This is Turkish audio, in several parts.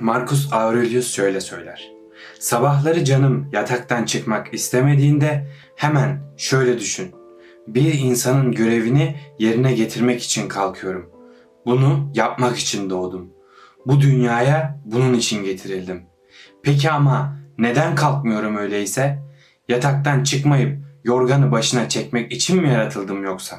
Marcus Aurelius şöyle söyler. Sabahları canım yataktan çıkmak istemediğinde hemen şöyle düşün. Bir insanın görevini yerine getirmek için kalkıyorum. Bunu yapmak için doğdum. Bu dünyaya bunun için getirildim. Peki ama neden kalkmıyorum öyleyse? Yataktan çıkmayıp yorganı başına çekmek için mi yaratıldım yoksa?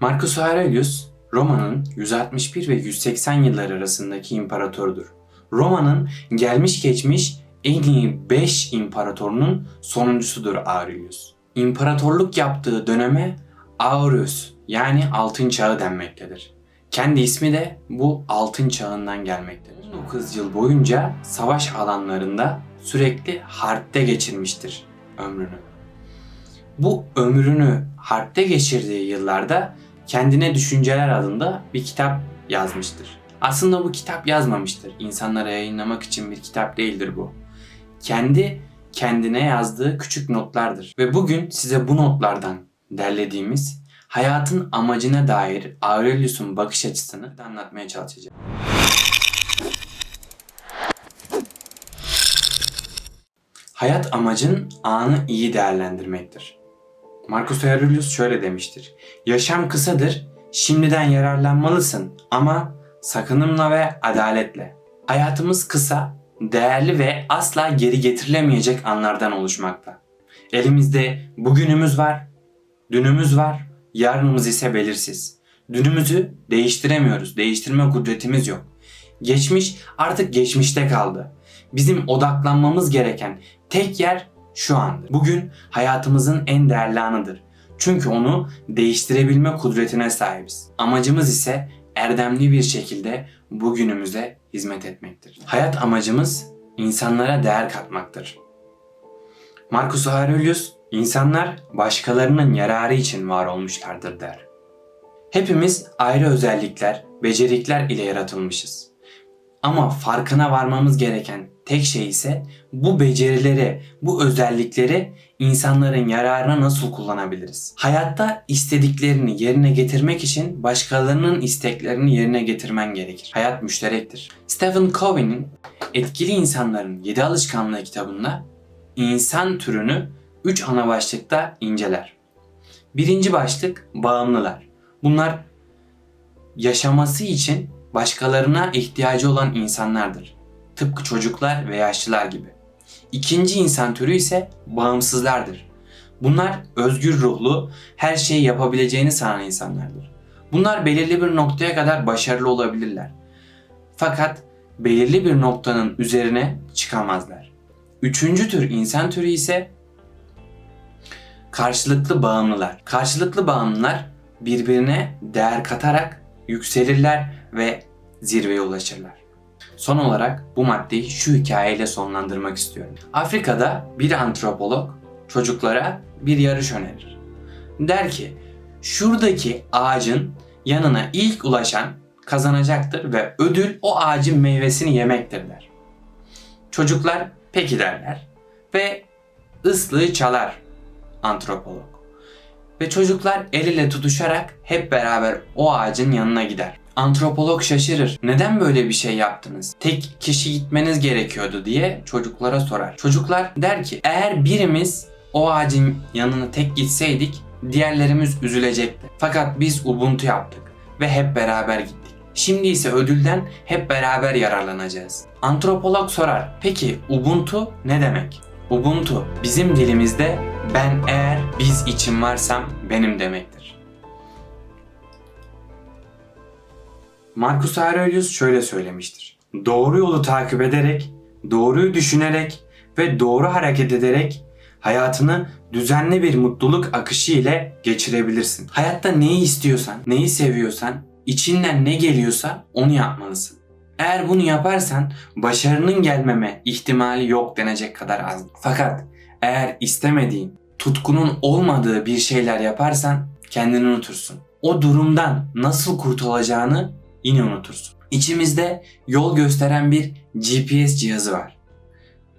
Marcus Aurelius Roma'nın 161 ve 180 yıllar arasındaki imparatorudur. Roma'nın gelmiş geçmiş en iyi 5 imparatorunun sonuncusudur Aurelius. İmparatorluk yaptığı döneme Aureus yani altın çağı denmektedir. Kendi ismi de bu altın çağından gelmektedir. 19 yıl boyunca savaş alanlarında sürekli harpte geçirmiştir ömrünü. Bu ömrünü harpte geçirdiği yıllarda kendine düşünceler adında bir kitap yazmıştır. Aslında bu kitap yazmamıştır. İnsanlara yayınlamak için bir kitap değildir bu. Kendi kendine yazdığı küçük notlardır. Ve bugün size bu notlardan derlediğimiz hayatın amacına dair Aurelius'un bakış açısını anlatmaya çalışacağım. Hayat amacın anı iyi değerlendirmektir. Marcus Aurelius şöyle demiştir. Yaşam kısadır, şimdiden yararlanmalısın ama sakınımla ve adaletle. Hayatımız kısa, değerli ve asla geri getirilemeyecek anlardan oluşmakta. Elimizde bugünümüz var, dünümüz var, yarınımız ise belirsiz. Dünümüzü değiştiremiyoruz, değiştirme kudretimiz yok. Geçmiş artık geçmişte kaldı. Bizim odaklanmamız gereken tek yer şu andır. Bugün hayatımızın en değerli anıdır. Çünkü onu değiştirebilme kudretine sahibiz. Amacımız ise erdemli bir şekilde bugünümüze hizmet etmektir. Hayat amacımız insanlara değer katmaktır. Marcus Aurelius, insanlar başkalarının yararı için var olmuşlardır der. Hepimiz ayrı özellikler, becerikler ile yaratılmışız. Ama farkına varmamız gereken tek şey ise bu becerileri, bu özellikleri insanların yararına nasıl kullanabiliriz? Hayatta istediklerini yerine getirmek için başkalarının isteklerini yerine getirmen gerekir. Hayat müşterektir. Stephen Covey'nin Etkili İnsanların 7 Alışkanlığı kitabında insan türünü 3 ana başlıkta inceler. Birinci başlık bağımlılar. Bunlar yaşaması için başkalarına ihtiyacı olan insanlardır. Tıpkı çocuklar ve yaşlılar gibi. İkinci insan türü ise bağımsızlardır. Bunlar özgür ruhlu, her şeyi yapabileceğini sanan insanlardır. Bunlar belirli bir noktaya kadar başarılı olabilirler. Fakat belirli bir noktanın üzerine çıkamazlar. Üçüncü tür insan türü ise karşılıklı bağımlılar. Karşılıklı bağımlılar birbirine değer katarak yükselirler ve zirveye ulaşırlar. Son olarak bu maddeyi şu hikayeyle sonlandırmak istiyorum. Afrika'da bir antropolog çocuklara bir yarış önerir. Der ki şuradaki ağacın yanına ilk ulaşan kazanacaktır ve ödül o ağacın meyvesini yemektir der. Çocuklar peki derler ve ıslığı çalar antropolog. Ve çocuklar el ile tutuşarak hep beraber o ağacın yanına gider. Antropolog şaşırır. Neden böyle bir şey yaptınız? Tek kişi gitmeniz gerekiyordu diye çocuklara sorar. Çocuklar der ki eğer birimiz o ağacın yanına tek gitseydik diğerlerimiz üzülecekti. Fakat biz Ubuntu yaptık ve hep beraber gittik. Şimdi ise ödülden hep beraber yararlanacağız. Antropolog sorar. Peki Ubuntu ne demek? Ubuntu bizim dilimizde ben eğer biz için varsam benim demektir. Marcus Aurelius şöyle söylemiştir. Doğru yolu takip ederek, doğruyu düşünerek ve doğru hareket ederek hayatını düzenli bir mutluluk akışı ile geçirebilirsin. Hayatta neyi istiyorsan, neyi seviyorsan, içinden ne geliyorsa onu yapmalısın. Eğer bunu yaparsan başarının gelmeme ihtimali yok denecek kadar az. Fakat eğer istemediğin, tutkunun olmadığı bir şeyler yaparsan kendini unutursun. O durumdan nasıl kurtulacağını yine unutursun. İçimizde yol gösteren bir GPS cihazı var.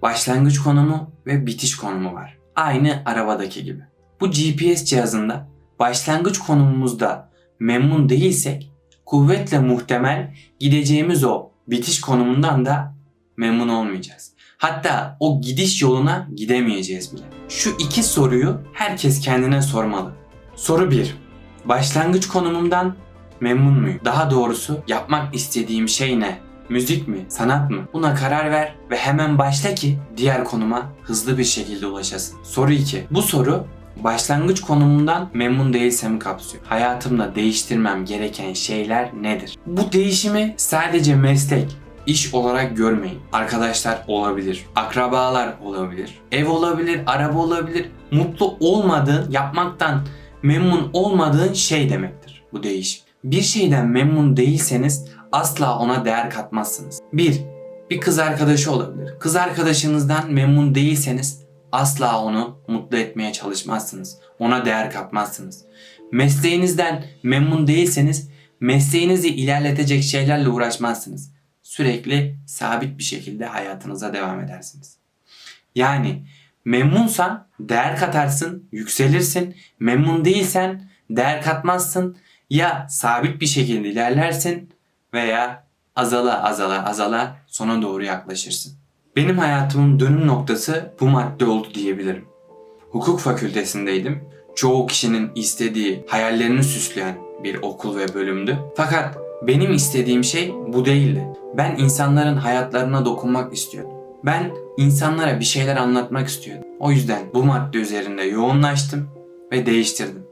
Başlangıç konumu ve bitiş konumu var. Aynı arabadaki gibi. Bu GPS cihazında başlangıç konumumuzda memnun değilsek kuvvetle muhtemel gideceğimiz o bitiş konumundan da memnun olmayacağız. Hatta o gidiş yoluna gidemeyeceğiz bile. Şu iki soruyu herkes kendine sormalı. Soru 1. Başlangıç konumumdan memnun muyum? Daha doğrusu yapmak istediğim şey ne? Müzik mi? Sanat mı? Buna karar ver ve hemen başla ki diğer konuma hızlı bir şekilde ulaşasın. Soru 2. Bu soru başlangıç konumundan memnun değilsem kapsıyor. Hayatımda değiştirmem gereken şeyler nedir? Bu değişimi sadece meslek, iş olarak görmeyin. Arkadaşlar olabilir, akrabalar olabilir, ev olabilir, araba olabilir. Mutlu olmadığın, yapmaktan memnun olmadığın şey demektir bu değişim. Bir şeyden memnun değilseniz asla ona değer katmazsınız. Bir, bir kız arkadaşı olabilir. Kız arkadaşınızdan memnun değilseniz asla onu mutlu etmeye çalışmazsınız. Ona değer katmazsınız. Mesleğinizden memnun değilseniz mesleğinizi ilerletecek şeylerle uğraşmazsınız. Sürekli sabit bir şekilde hayatınıza devam edersiniz. Yani memnunsan değer katarsın, yükselirsin. Memnun değilsen değer katmazsın. Ya sabit bir şekilde ilerlersin veya azala azala azala sona doğru yaklaşırsın. Benim hayatımın dönüm noktası bu madde oldu diyebilirim. Hukuk fakültesindeydim. Çoğu kişinin istediği, hayallerini süsleyen bir okul ve bölümdü. Fakat benim istediğim şey bu değildi. Ben insanların hayatlarına dokunmak istiyordum. Ben insanlara bir şeyler anlatmak istiyordum. O yüzden bu madde üzerinde yoğunlaştım ve değiştirdim.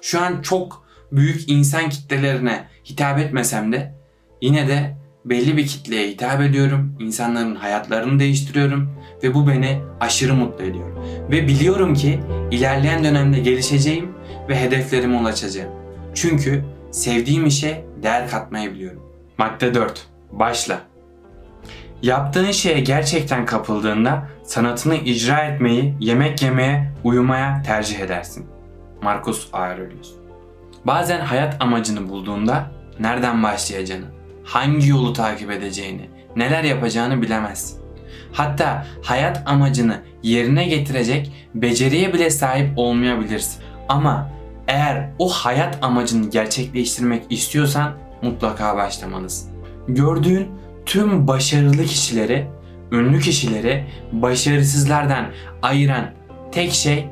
Şu an çok büyük insan kitlelerine hitap etmesem de yine de belli bir kitleye hitap ediyorum. İnsanların hayatlarını değiştiriyorum ve bu beni aşırı mutlu ediyor. Ve biliyorum ki ilerleyen dönemde gelişeceğim ve hedeflerime ulaşacağım. Çünkü sevdiğim işe değer katmayı biliyorum. Madde 4. Başla. Yaptığın şeye gerçekten kapıldığında sanatını icra etmeyi, yemek yemeye, uyumaya tercih edersin. Marcus Aurelius. Bazen hayat amacını bulduğunda nereden başlayacağını, hangi yolu takip edeceğini, neler yapacağını bilemezsin. Hatta hayat amacını yerine getirecek beceriye bile sahip olmayabilirsin. Ama eğer o hayat amacını gerçekleştirmek istiyorsan mutlaka başlamalısın. Gördüğün tüm başarılı kişileri, ünlü kişileri başarısızlardan ayıran tek şey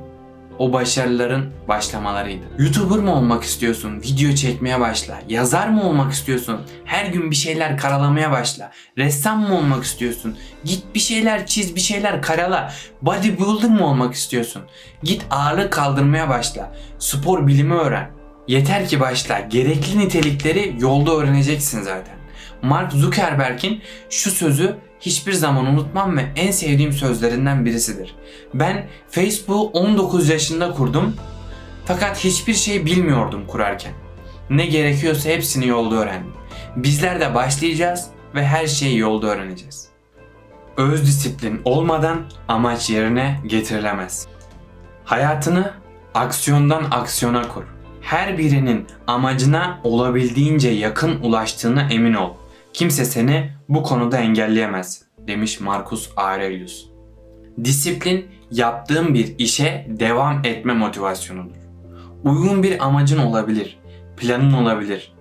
o başarıların başlamalarıydı. YouTuber mı olmak istiyorsun? Video çekmeye başla. Yazar mı olmak istiyorsun? Her gün bir şeyler karalamaya başla. Ressam mı olmak istiyorsun? Git bir şeyler çiz, bir şeyler karala. Bodybuilder mı olmak istiyorsun? Git ağırlık kaldırmaya başla. Spor bilimi öğren. Yeter ki başla. Gerekli nitelikleri yolda öğreneceksin zaten. Mark Zuckerberg'in şu sözü hiçbir zaman unutmam ve en sevdiğim sözlerinden birisidir. Ben Facebook'u 19 yaşında kurdum fakat hiçbir şey bilmiyordum kurarken. Ne gerekiyorsa hepsini yolda öğrendim. Bizler de başlayacağız ve her şeyi yolda öğreneceğiz. Öz disiplin olmadan amaç yerine getirilemez. Hayatını aksiyondan aksiyona kur. Her birinin amacına olabildiğince yakın ulaştığına emin ol. Kimse seni bu konuda engelleyemez demiş Marcus Aurelius. Disiplin yaptığın bir işe devam etme motivasyonudur. Uygun bir amacın olabilir, planın olabilir.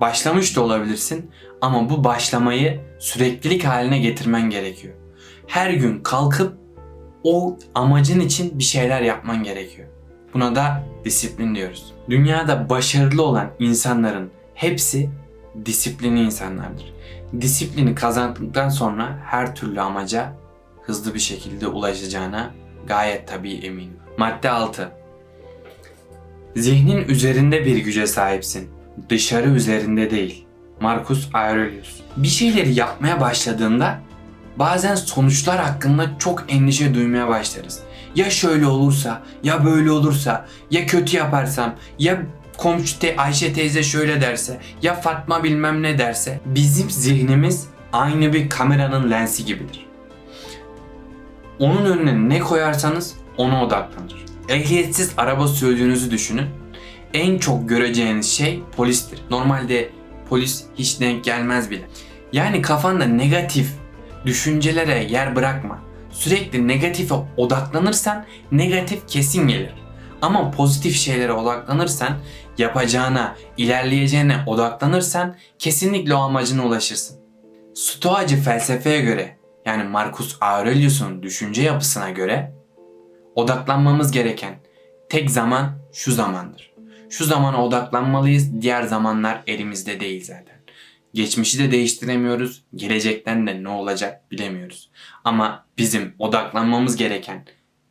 Başlamış da olabilirsin ama bu başlamayı süreklilik haline getirmen gerekiyor. Her gün kalkıp o amacın için bir şeyler yapman gerekiyor. Buna da disiplin diyoruz. Dünyada başarılı olan insanların hepsi disiplinli insanlardır. Disiplini kazandıktan sonra her türlü amaca hızlı bir şekilde ulaşacağına gayet tabii eminim. Madde 6. Zihnin üzerinde bir güce sahipsin. Dışarı üzerinde değil. Marcus Aurelius. Bir şeyleri yapmaya başladığında bazen sonuçlar hakkında çok endişe duymaya başlarız. Ya şöyle olursa, ya böyle olursa, ya kötü yaparsam, ya komşu te Ayşe teyze şöyle derse, ya Fatma bilmem ne derse. Bizim zihnimiz aynı bir kameranın lensi gibidir. Onun önüne ne koyarsanız ona odaklanır. Ehliyetsiz araba sürdüğünüzü düşünün. En çok göreceğiniz şey polistir. Normalde polis hiç denk gelmez bile. Yani kafanda negatif düşüncelere yer bırakma. Sürekli negatife odaklanırsan negatif kesin gelir. Ama pozitif şeylere odaklanırsan, yapacağına, ilerleyeceğine odaklanırsan kesinlikle o amacına ulaşırsın. Stoacı felsefeye göre yani Marcus Aurelius'un düşünce yapısına göre odaklanmamız gereken tek zaman şu zamandır. Şu zamana odaklanmalıyız. Diğer zamanlar elimizde değil zaten. Geçmişi de değiştiremiyoruz. Gelecekten de ne olacak bilemiyoruz. Ama bizim odaklanmamız gereken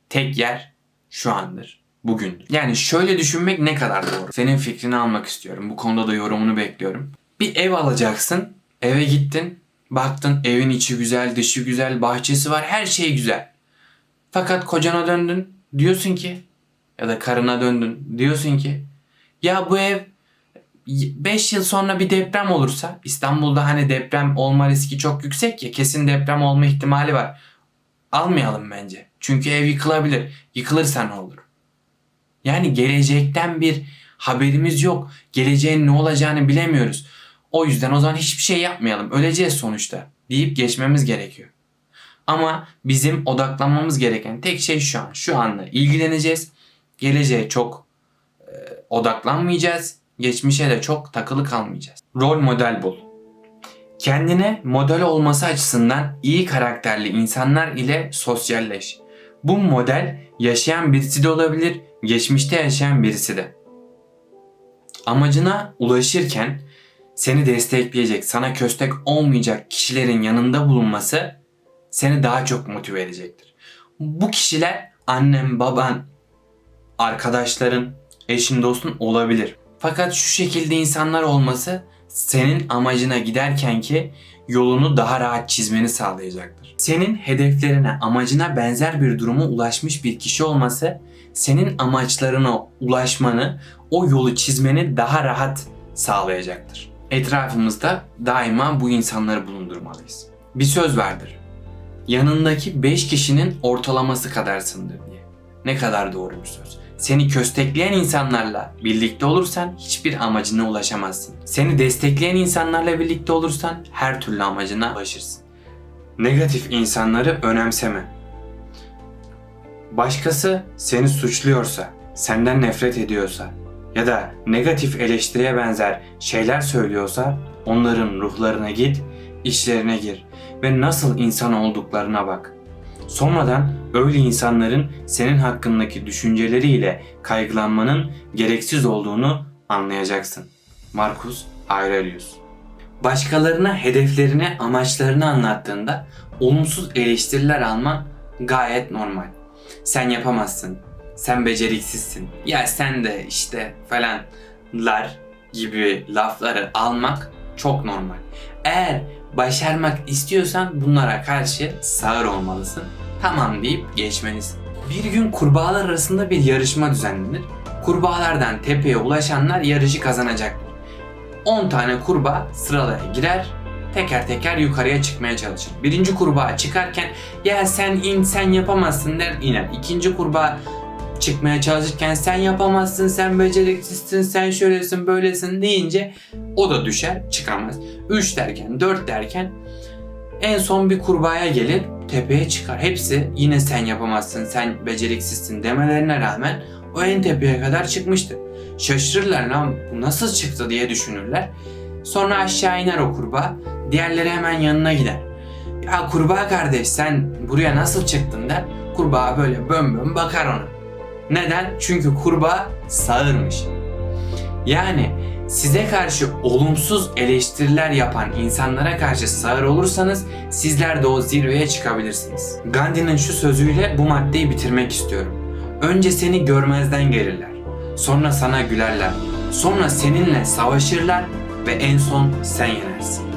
tek yer şu andır. Bugündür. Yani şöyle düşünmek ne kadar doğru. Senin fikrini almak istiyorum. Bu konuda da yorumunu bekliyorum. Bir ev alacaksın. Eve gittin. Baktın evin içi güzel, dışı güzel, bahçesi var, her şey güzel. Fakat kocana döndün. Diyorsun ki ya da karına döndün. Diyorsun ki ya bu ev 5 yıl sonra bir deprem olursa İstanbul'da hani deprem olma riski çok yüksek ya kesin deprem olma ihtimali var. Almayalım bence. Çünkü ev yıkılabilir. Yıkılırsa ne olur? Yani gelecekten bir haberimiz yok. Geleceğin ne olacağını bilemiyoruz. O yüzden o zaman hiçbir şey yapmayalım. Öleceğiz sonuçta deyip geçmemiz gerekiyor. Ama bizim odaklanmamız gereken tek şey şu an. Şu anda ilgileneceğiz. Geleceğe çok e, odaklanmayacağız. Geçmişe de çok takılı kalmayacağız. Rol model bul. Kendine model olması açısından iyi karakterli insanlar ile sosyalleş. Bu model yaşayan birisi de olabilir, geçmişte yaşayan birisi de. Amacına ulaşırken seni destekleyecek, sana köstek olmayacak kişilerin yanında bulunması seni daha çok motive edecektir. Bu kişiler annen, baban, arkadaşların, eşin, dostun olabilir. Fakat şu şekilde insanlar olması senin amacına giderken ki yolunu daha rahat çizmeni sağlayacaktır. Senin hedeflerine, amacına benzer bir duruma ulaşmış bir kişi olması senin amaçlarına ulaşmanı, o yolu çizmeni daha rahat sağlayacaktır. Etrafımızda daima bu insanları bulundurmalıyız. Bir söz vardır. Yanındaki 5 kişinin ortalaması kadarsındır diye. Ne kadar doğru bir söz. Seni köstekleyen insanlarla birlikte olursan hiçbir amacına ulaşamazsın. Seni destekleyen insanlarla birlikte olursan her türlü amacına ulaşırsın. Negatif insanları önemseme. Başkası seni suçluyorsa, senden nefret ediyorsa ya da negatif eleştiriye benzer şeyler söylüyorsa onların ruhlarına git, işlerine gir ve nasıl insan olduklarına bak. Sonradan öyle insanların senin hakkındaki düşünceleriyle kaygılanmanın gereksiz olduğunu anlayacaksın. Marcus Aurelius Başkalarına hedeflerini, amaçlarını anlattığında olumsuz eleştiriler alman gayet normal. Sen yapamazsın, sen beceriksizsin, ya sen de işte falanlar gibi lafları almak çok normal. Eğer başarmak istiyorsan bunlara karşı sağır olmalısın. Tamam deyip geçmelisin. Bir gün kurbağalar arasında bir yarışma düzenlenir. Kurbağalardan tepeye ulaşanlar yarışı kazanacaktır. 10 tane kurbağa sıralaya girer, teker teker yukarıya çıkmaya çalışır. Birinci kurbağa çıkarken ya sen in sen yapamazsın der iner. İkinci kurbağa çıkmaya çalışırken sen yapamazsın, sen beceriksizsin, sen şöylesin, böylesin deyince o da düşer, çıkamaz. 3 derken, 4 derken en son bir kurbağaya gelir, tepeye çıkar. Hepsi yine sen yapamazsın, sen beceriksizsin demelerine rağmen o en tepeye kadar çıkmıştır. Şaşırırlar lan bu nasıl çıktı diye düşünürler. Sonra aşağı iner o kurbağa. Diğerleri hemen yanına gider. Ya kurbağa kardeş sen buraya nasıl çıktın der. Kurbağa böyle bön bön bakar ona. Neden? Çünkü kurbağa sağırmış. Yani size karşı olumsuz eleştiriler yapan insanlara karşı sağır olursanız sizler de o zirveye çıkabilirsiniz. Gandhi'nin şu sözüyle bu maddeyi bitirmek istiyorum. Önce seni görmezden gelirler. Sonra sana gülerler. Sonra seninle savaşırlar ve en son sen yenersin.